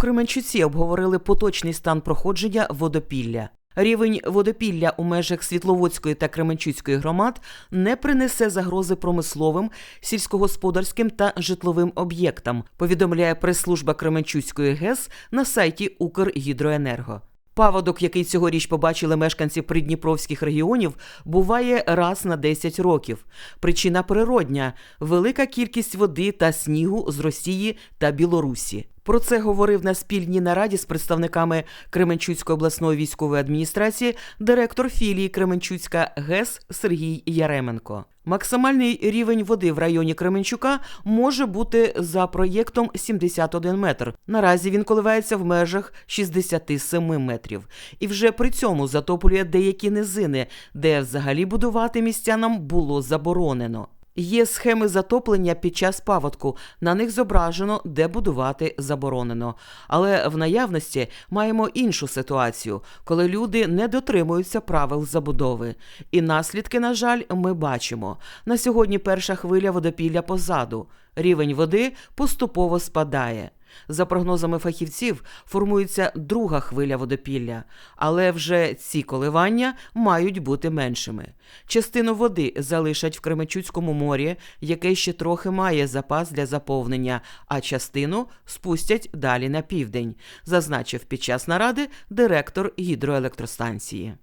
Кременчуці обговорили поточний стан проходження водопілля. Рівень водопілля у межах Світловодської та Кременчуцької громад не принесе загрози промисловим, сільськогосподарським та житловим об'єктам, повідомляє прес-служба Кременчуцької ГЕС на сайті Укргідроенерго. Паводок, який цьогоріч побачили мешканці придніпровських регіонів, буває раз на 10 років. Причина природня велика кількість води та снігу з Росії та Білорусі. Про це говорив на спільній нараді з представниками Кременчуцької обласної військової адміністрації директор філії Кременчуцька ГЕС Сергій Яременко. Максимальний рівень води в районі Кременчука може бути за проєктом 71 метр. Наразі він коливається в межах 67 метрів. І вже при цьому затоплює деякі низини, де взагалі будувати містянам було заборонено. Є схеми затоплення під час паводку. На них зображено, де будувати заборонено. Але в наявності маємо іншу ситуацію, коли люди не дотримуються правил забудови. І наслідки, на жаль, ми бачимо. На сьогодні перша хвиля водопілля позаду. Рівень води поступово спадає. За прогнозами фахівців, формується друга хвиля водопілля, але вже ці коливання мають бути меншими. Частину води залишать в Кременчуцькому морі, яке ще трохи має запас для заповнення, а частину спустять далі на південь, зазначив під час наради директор гідроелектростанції.